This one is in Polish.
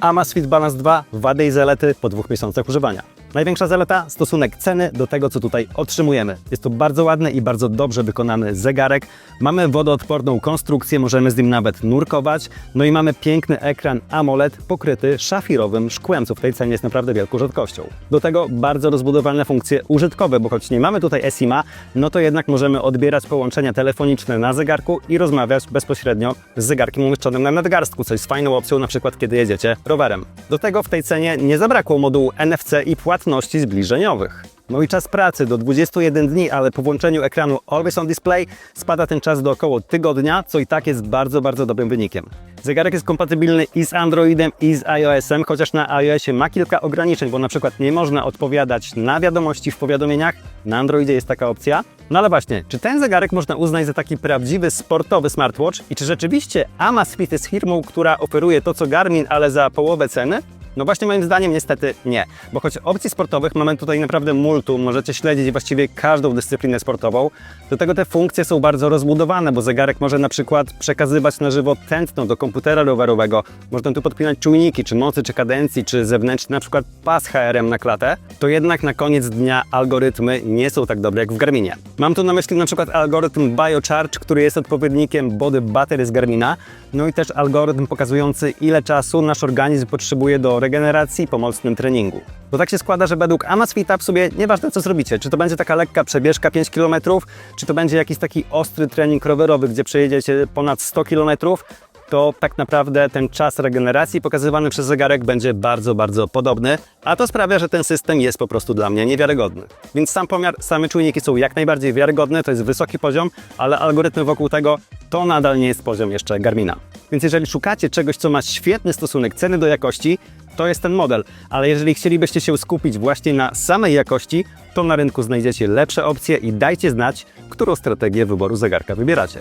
Amazfit Balance 2, wady i zalety po dwóch miesiącach używania. Największa zaleta stosunek ceny do tego, co tutaj otrzymujemy. Jest to bardzo ładny i bardzo dobrze wykonany zegarek. Mamy wodoodporną konstrukcję, możemy z nim nawet nurkować. No i mamy piękny ekran AMOLED pokryty szafirowym szkłem, co w tej cenie jest naprawdę wielką rzadkością. Do tego bardzo rozbudowane funkcje użytkowe, bo choć nie mamy tutaj SIMA, no to jednak możemy odbierać połączenia telefoniczne na zegarku i rozmawiać bezpośrednio z zegarkiem umieszczonym na nadgarstku, co jest fajną opcją na przykład kiedy jedziecie rowerem. Do tego w tej cenie nie zabrakło modułu NFC i płatności zbliżeniowych. No i czas pracy do 21 dni, ale po włączeniu ekranu Always on Display spada ten czas do około tygodnia, co i tak jest bardzo, bardzo dobrym wynikiem. Zegarek jest kompatybilny i z Androidem, i z iOS-em, chociaż na iOSie ma kilka ograniczeń, bo na przykład nie można odpowiadać na wiadomości w powiadomieniach. Na Androidzie jest taka opcja. No ale właśnie, czy ten zegarek można uznać za taki prawdziwy sportowy smartwatch i czy rzeczywiście Amazfit jest firmą, która oferuje to co Garmin, ale za połowę ceny? No właśnie moim zdaniem niestety nie, bo choć opcji sportowych mamy tutaj naprawdę multum, możecie śledzić właściwie każdą dyscyplinę sportową, do tego te funkcje są bardzo rozbudowane, bo zegarek może na przykład przekazywać na żywo tętno do komputera rowerowego, można tu podpinać czujniki, czy mocy, czy kadencji, czy zewnętrzny na przykład pas HRM na klatę, to jednak na koniec dnia algorytmy nie są tak dobre jak w Garminie. Mam tu na myśli na przykład algorytm BioCharge, który jest odpowiednikiem Body Battery z Garmina, no i też algorytm pokazujący ile czasu nasz organizm potrzebuje do regeneracji po mocnym treningu. Bo tak się składa, że według Amazfita w sobie nieważne co zrobicie, czy to będzie taka lekka przebieżka 5 km, czy to będzie jakiś taki ostry trening rowerowy, gdzie przejedziecie ponad 100 km, to tak naprawdę ten czas regeneracji pokazywany przez zegarek będzie bardzo, bardzo podobny, a to sprawia, że ten system jest po prostu dla mnie niewiarygodny. Więc sam pomiar, same czujniki są jak najbardziej wiarygodne, to jest wysoki poziom, ale algorytmy wokół tego to nadal nie jest poziom jeszcze Garmina. Więc jeżeli szukacie czegoś, co ma świetny stosunek ceny do jakości, to jest ten model, ale jeżeli chcielibyście się skupić właśnie na samej jakości, to na rynku znajdziecie lepsze opcje i dajcie znać, którą strategię wyboru zegarka wybieracie.